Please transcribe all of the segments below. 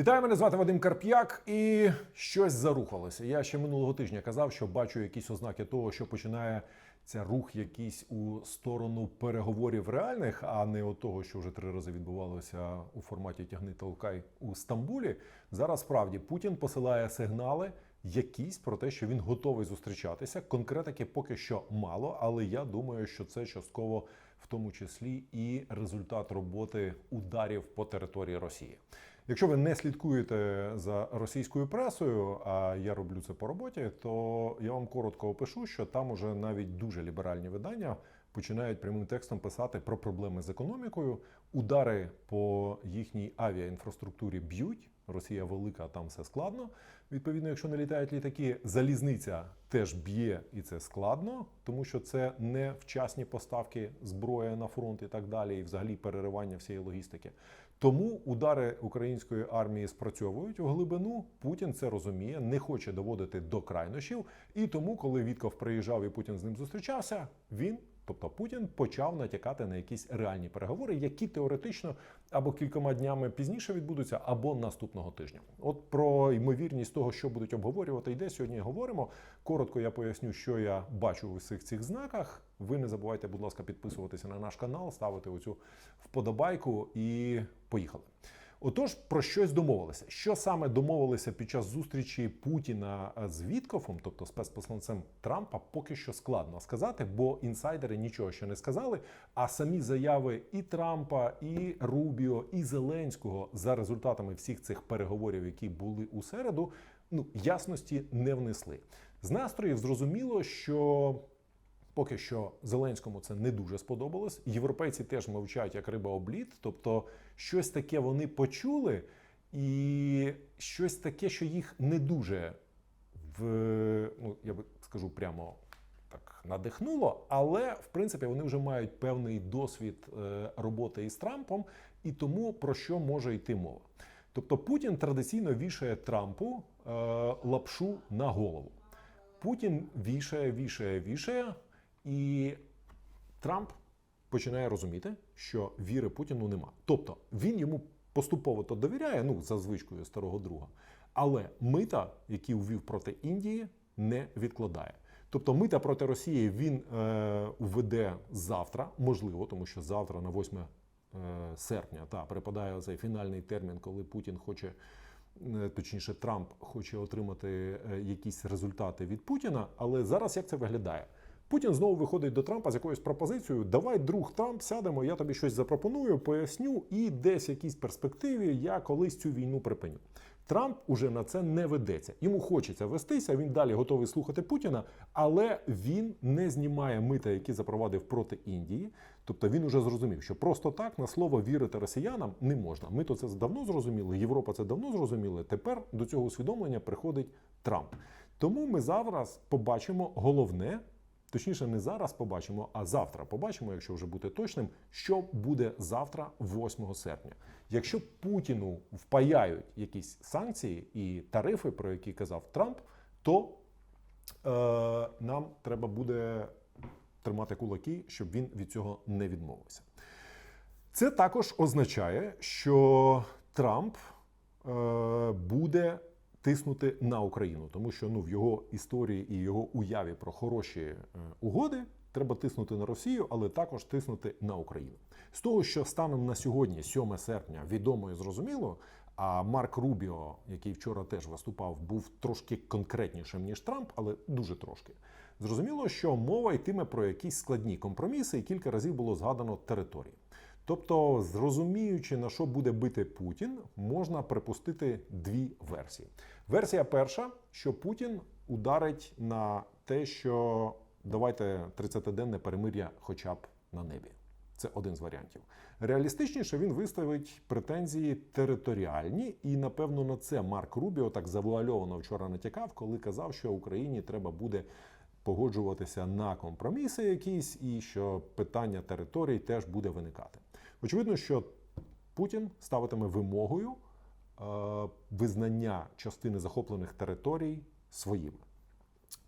Вітаю, мене звати Вадим Карп'як, і щось зарухалося. Я ще минулого тижня казав, що бачу якісь ознаки того, що починає ця рух якийсь у сторону переговорів реальних, а не от того, що вже три рази відбувалося у форматі тягни толкай у Стамбулі. Зараз справді Путін посилає сигнали. Якісь про те, що він готовий зустрічатися. Конкретики поки що мало, але я думаю, що це частково в тому числі і результат роботи ударів по території Росії. Якщо ви не слідкуєте за російською пресою, а я роблю це по роботі, то я вам коротко опишу, що там уже навіть дуже ліберальні видання починають прямим текстом писати про проблеми з економікою. Удари по їхній авіаінфраструктурі б'ють. Росія велика, там все складно. Відповідно, якщо не літають літаки, залізниця теж б'є і це складно, тому що це не вчасні поставки зброї на фронт і так далі, і взагалі переривання всієї логістики. Тому удари української армії спрацьовують у глибину. Путін це розуміє, не хоче доводити до крайнощів. І тому, коли Вітков приїжджав і Путін з ним зустрічався, він. Тобто Путін почав натякати на якісь реальні переговори, які теоретично або кількома днями пізніше відбудуться, або наступного тижня. От про ймовірність того, що будуть обговорювати, йде сьогодні. Говоримо. Коротко я поясню, що я бачу у всіх цих знаках. Ви не забувайте, будь ласка, підписуватися на наш канал, ставити оцю вподобайку і поїхали. Отож, про щось домовилися. Що саме домовилися під час зустрічі Путіна з Віткофом, тобто спецпосланцем Трампа, поки що складно сказати, бо інсайдери нічого ще не сказали. А самі заяви і Трампа, і Рубіо, і Зеленського за результатами всіх цих переговорів, які були у середу, ну ясності не внесли. З настроїв зрозуміло, що Поки що Зеленському це не дуже сподобалось. Європейці теж мовчать як риба облід. Тобто, щось таке вони почули, і щось таке, що їх не дуже в ну я би скажу прямо так надихнуло. Але в принципі вони вже мають певний досвід е, роботи із Трампом, і тому про що може йти мова. Тобто Путін традиційно вішає Трампу е, лапшу на голову. Путін вішає, вішає, вішає. І Трамп починає розуміти, що віри Путіну нема. Тобто він йому поступово то довіряє, ну за звичкою старого друга, але мита, які ввів проти Індії, не відкладає. Тобто мита проти Росії він е, введе завтра, можливо, тому що завтра, на 8 е, серпня, та припадає цей фінальний термін, коли Путін хоче. е, Точніше, Трамп хоче отримати е, якісь результати від Путіна, але зараз як це виглядає? Путін знову виходить до Трампа з якоюсь пропозицією: Давай, друг Трамп, сядемо, я тобі щось запропоную, поясню, і десь в якійсь перспективі я колись цю війну припиню. Трамп уже на це не ведеться. Йому хочеться вестися. Він далі готовий слухати Путіна, але він не знімає мита, які запровадив проти Індії. Тобто він уже зрозумів, що просто так на слово вірити росіянам не можна. Ми то це давно зрозуміли. Європа це давно зрозуміли. Тепер до цього усвідомлення приходить Трамп. Тому ми зараз побачимо головне. Точніше, не зараз побачимо, а завтра побачимо, якщо вже бути точним, що буде завтра, 8 серпня. Якщо Путіну впаяють якісь санкції і тарифи, про які казав Трамп, то е, нам треба буде тримати кулаки, щоб він від цього не відмовився. Це також означає, що Трамп е, буде тиснути на Україну, тому що ну в його історії і його уяві про хороші е, угоди треба тиснути на Росію, але також тиснути на Україну. З того, що станом на сьогодні, 7 серпня, відомо і зрозуміло. А Марк Рубіо, який вчора теж виступав, був трошки конкретнішим ніж Трамп, але дуже трошки. Зрозуміло, що мова йтиме про якісь складні компроміси, і кілька разів було згадано території. Тобто, зрозуміючи, на що буде бити Путін, можна припустити дві версії. Версія перша, що Путін ударить на те, що давайте 30-денне перемир'я хоча б на небі. Це один з варіантів. Реалістичніше він виставить претензії територіальні, і напевно на це Марк Рубіо так завуальовано вчора натякав, коли казав, що Україні треба буде погоджуватися на компроміси якісь, і що питання територій теж буде виникати. Очевидно, що Путін ставитиме вимогою е, визнання частини захоплених територій своїми.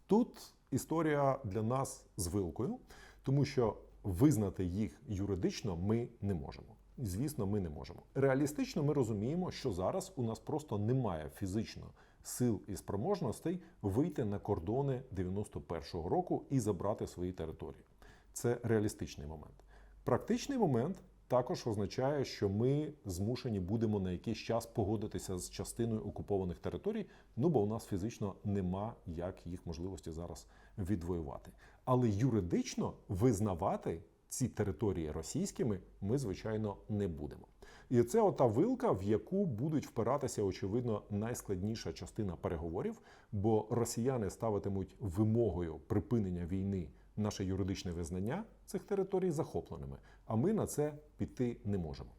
Тут історія для нас з вилкою, тому що визнати їх юридично ми не можемо. Звісно, ми не можемо. Реалістично ми розуміємо, що зараз у нас просто немає фізично сил і спроможностей вийти на кордони 91-го року і забрати свої території. Це реалістичний момент. Практичний момент також означає, що ми змушені будемо на якийсь час погодитися з частиною окупованих територій, ну бо у нас фізично нема як їх можливості зараз відвоювати. Але юридично визнавати ці території російськими ми, звичайно, не будемо. І це ота вилка, в яку будуть впиратися, очевидно, найскладніша частина переговорів, бо росіяни ставитимуть вимогою припинення війни наше юридичне визнання цих територій захопленими, а ми на це піти не можемо.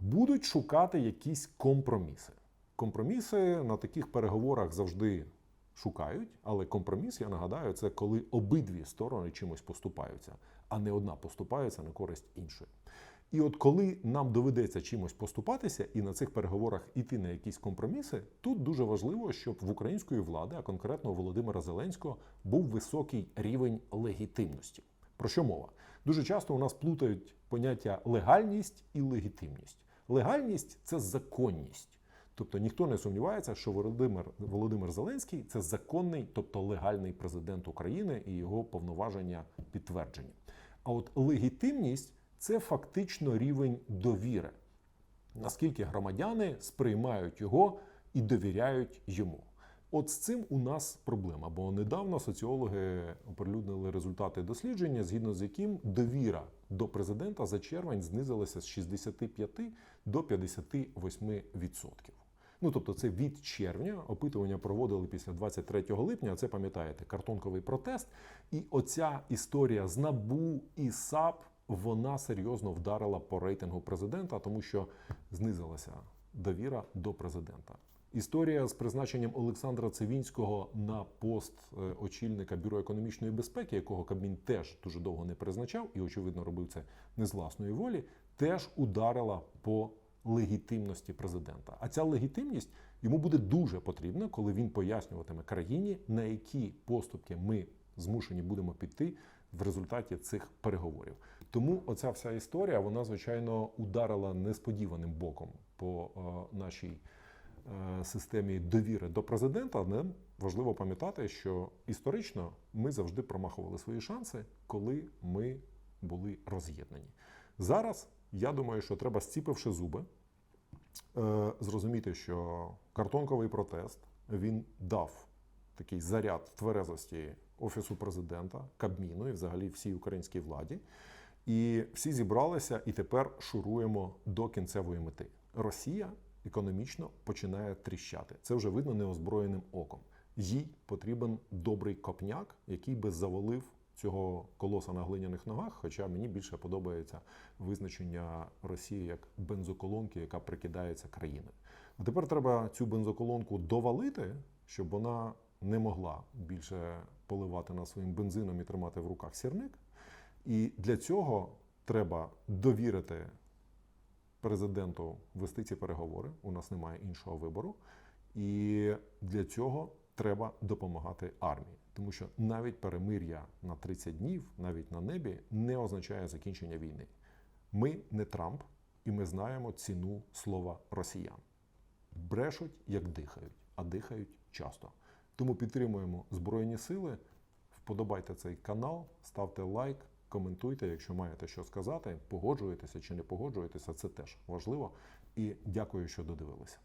Будуть шукати якісь компроміси. Компроміси на таких переговорах завжди шукають, але компроміс, я нагадаю, це коли обидві сторони чимось поступаються, а не одна поступається на користь іншої. І от коли нам доведеться чимось поступатися і на цих переговорах іти на якісь компроміси, тут дуже важливо, щоб в української влади, а конкретно Володимира Зеленського, був високий рівень легітимності. Про що мова? Дуже часто у нас плутають поняття легальність і легітимність. Легальність це законність. Тобто ніхто не сумнівається, що Володимир Володимир Зеленський це законний, тобто легальний президент України і його повноваження підтверджені. А от легітимність це фактично рівень довіри, наскільки громадяни сприймають його і довіряють йому. От з цим у нас проблема, бо недавно соціологи оприлюднили результати дослідження, згідно з яким довіра до президента за червень знизилася з 65 до 58%. Ну тобто, це від червня опитування проводили після 23 липня. Це пам'ятаєте, картонковий протест. І оця історія з набу і САП вона серйозно вдарила по рейтингу президента, тому що знизилася довіра до президента. Історія з призначенням Олександра Цивінського на пост е, очільника бюро економічної безпеки, якого Кабмін теж дуже довго не призначав, і очевидно робив це не з власної волі, теж ударила по легітимності президента. А ця легітимність йому буде дуже потрібна, коли він пояснюватиме країні, на які поступки ми змушені будемо піти в результаті цих переговорів. Тому оця вся історія, вона звичайно ударила несподіваним боком по е, нашій е, системі довіри до президента. Але важливо пам'ятати, що історично ми завжди промахували свої шанси, коли ми були роз'єднані. Зараз я думаю, що треба, зціпивши зуби, е, зрозуміти, що картонковий протест він дав такий заряд тверезості офісу президента, Кабміну і взагалі всій українській владі. І всі зібралися, і тепер шуруємо до кінцевої мети. Росія економічно починає тріщати. Це вже видно неозброєним оком. Їй потрібен добрий копняк, який би завалив цього колоса на глиняних ногах. Хоча мені більше подобається визначення Росії як бензоколонки, яка прикидається країною. А тепер треба цю бензоколонку довалити, щоб вона не могла більше поливати нас своїм бензином і тримати в руках сірник. І для цього треба довірити президенту вести ці переговори. У нас немає іншого вибору. І для цього треба допомагати армії, тому що навіть перемир'я на 30 днів, навіть на небі, не означає закінчення війни. Ми не Трамп, і ми знаємо ціну слова росіян. Брешуть, як дихають, а дихають часто. Тому підтримуємо Збройні Сили. Вподобайте цей канал, ставте лайк, коментуйте, якщо маєте що сказати. Погоджуєтеся чи не погоджуєтеся, це теж важливо. І дякую, що додивилися.